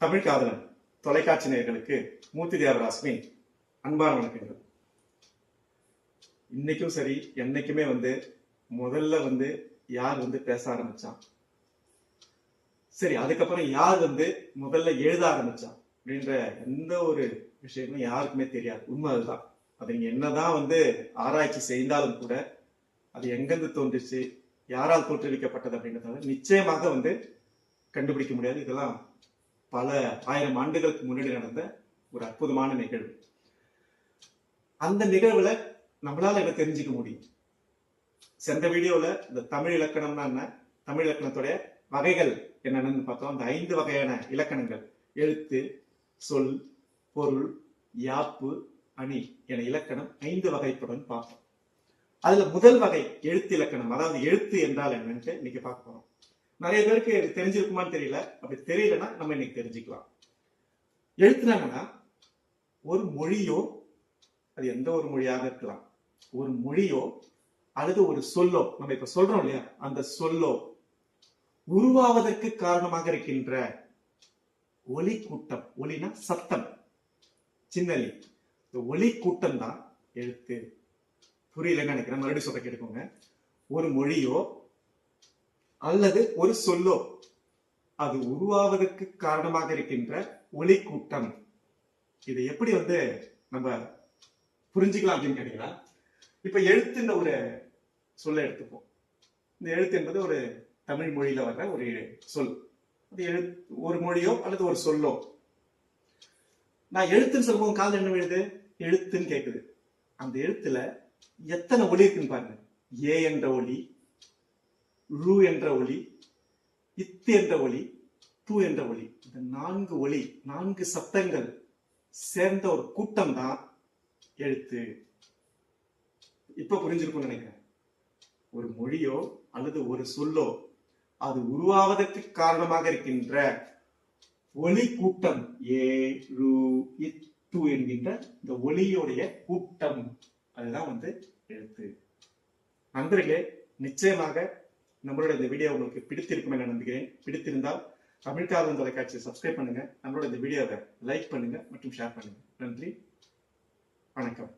தமிழ் காதலன் தொலைக்காட்சி நேயர்களுக்கு மூர்த்தி தேவராசனின் அன்பான வணக்கங்கள். இன்னைக்கும் சரி என்னைக்குமே வந்து முதல்ல வந்து யார் வந்து பேச ஆரம்பிச்சான்? சரி அதுக்கப்புறம் யார் வந்து முதல்ல எழுத ஆரம்பிச்சான்? அப்படின்ற எந்த ஒரு விஷயமும் யாருக்குமே தெரியாது. உண்மை அதுதான். அது நீங்க என்னதான் வந்து ஆராய்ச்சி செய்தாலும் கூட அது எங்கிருந்து தோன்றுச்சு யாரால் தோற்றுவிக்கப்பட்டது அப்படின்றத நிச்சயமாக வந்து கண்டுபிடிக்க முடியாது. இதெல்லாம் பல ஆயிரம் ஆண்டுகளுக்கு முன்னாடி நடந்த ஒரு அற்புதமான நிகழ்வு. அந்த நிகழ்வுல நம்மளால என்ன தெரிஞ்சுக்க முடியும்? சென்ற வீடியோல இந்த தமிழ் இலக்கணம்னா என்ன? தமிழ் இலக்கணத்துடைய வகைகள் என்னென்னு பார்த்தோம். அந்த ஐந்து வகையான இலக்கணங்கள். எழுத்து சொல் பொருள் யாப்பு அணி என இலக்கணம் ஐந்து வகைப்படும் பார்த்தோம் அதுல முதல் வகை எழுத்து இலக்கணம் அதாவது எழுத்து என்றால் என்னன்ட்டு இன்னைக்கு பார்க்க போறோம். நிறைய பேருக்கு தெரிஞ்சிருக்குமான்னு தெரியல. அப்படி தெரியலன்னா நம்ம இன்னைக்கு தெரிஞ்சுக்கலாம். எழுத்துனாங்கன்னா ஒரு மொழியோ அது எந்த ஒரு மொழியாக இருக்கலாம். ஒரு மொழியோ அல்லது ஒரு சொல்லோ நம்ம இப்ப சொல்றோம் இல்லையா? அந்த சொல்லோ உருவாவதற்கு காரணமாக இருக்கின்ற ஒலி கூட்டம் ஒலினா சத்தம். சின்னலி. இந்த ஒலி கூட்டம் தான் எழுத்து. புரியலன்னு நினைக்கிறேன். மறுபடியும் சொல்ல கேட்டுக்கோங்க. ஒரு மொழியோ அல்லது ஒரு சொல்லோ. அது உருவாவதற்கு காரணமாக இருக்கின்ற ஒலி கூட்டம். இதை எப்படி வந்து நம்ம புரிஞ்சுக்கலாம் அப்படின்னு கேட்டீங்கன்னா இப்ப எழுத்துன்ற ஒரு சொல்ல எடுத்துப்போம். இந்த எழுத்து என்பது ஒரு தமிழ் மொழியில வர்ற ஒரு சொல். அது எழுத்து ஒரு மொழியோ அல்லது ஒரு சொல்லோ. நான் எழுத்துன்னு சொல்லும்போது காதல் என்ன விழுது? எழுத்துன்னு கேட்குது அந்த எழுத்துல எத்தனை ஒலி இருக்குன்னு பாருங்க. ஏ என்ற ஒலி ரு என்ற ஒலி இத்து என்ற ஒலி து என்ற ஒலி. இந்த நான்கு ஒலி நான்கு சத்தங்கள் சேர்ந்த ஒரு கூட்டம் தான் எழுத்து. இப்ப புரிஞ்சிருக்கும்னு நினைக்கிறேன். ஒரு மொழியோ அல்லது ஒரு சொல்லோ அது உருவாவதற்கு காரணமாக இருக்கின்ற ஒலி கூட்டம் ஏ ரு இத்து என்கின்ற இந்த ஒலியோடைய கூட்டம். அதுதான் வந்து எழுத்து. நண்பர்களே நிச்சயமாக நம்மளோட இந்த வீடியோ உங்களுக்கு பிடித்திருக்கும் என நம்புகிறேன். பிடித்திருந்தால் தமிழ் தொலைக்காட்சியை சப்ஸ்கிரைப் பண்ணுங்க. நம்மளோட இந்த வீடியோவை லைக் பண்ணுங்க மற்றும் ஷேர் பண்ணுங்க. நன்றி. வணக்கம்.